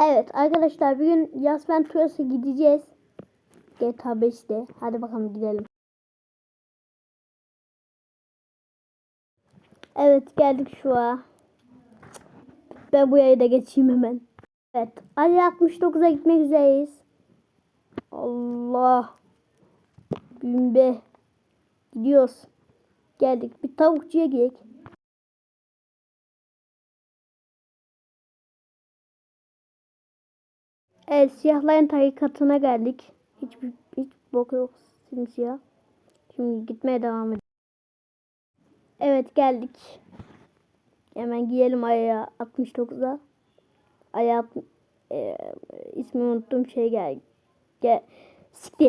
Evet arkadaşlar bugün Yasmen Turas'a gideceğiz. GTA 5'te. Hadi bakalım gidelim. Evet geldik şu an. Ben bu yayı da geçeyim hemen. Evet. Ali 69'a gitmek üzereyiz. Allah. Bimbe. Gidiyoruz. Geldik. Bir tavukçuya gidelim. Evet siyahların tarikatına geldik. Hiçbir hiç bok yok simsiyah. Şimdi gitmeye devam edelim. Evet geldik. Hemen giyelim aya 69'a. Aya alt- e, ismini unuttum şey gel. Gel. Siktir.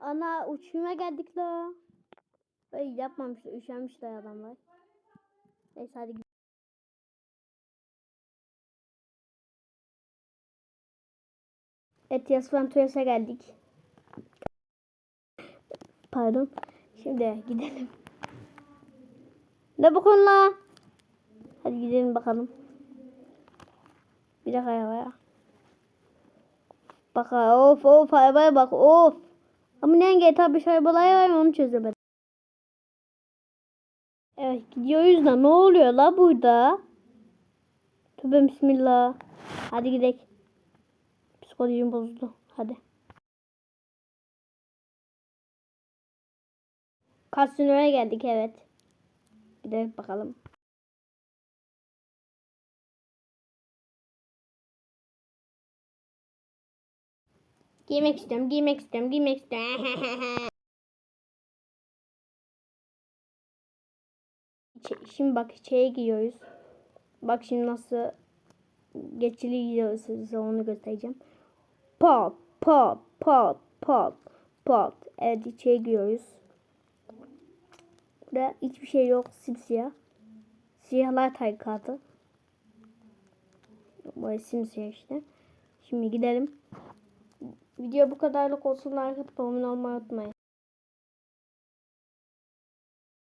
Ana uçmaya geldik la. Ay yapmamışlar. Üşenmişler adamlar. Neyse hadi gidelim. Evet Yasvan Tuyas'a geldik. Pardon. Şimdi gidelim. Ne bakın la? Hadi gidelim bakalım. Bir dakika ya. Bak of of arabaya bak of. Ama ne GTA 5 arabalar var onu çözemedim. Evet gidiyoruz da ne oluyor la burada? Tövbe bismillah. Hadi gidelim. Psikolojim bozuldu. Hadi. Kasinoya geldik evet. Gidelim bakalım. Giymek istiyorum, giymek istiyorum, giymek istiyorum. Şimdi bak şeye giyiyoruz. Bak şimdi nasıl geçili size onu göstereceğim. Pop, pop, pop, pop, pop. Evet içeri giriyoruz. Burada hiçbir şey yok. Simsiyah. Siyahlar tarikatı. Böyle simsiyah işte. Şimdi gidelim. Video bu kadarlık olsun. Atıp abone olmayı unutmayın.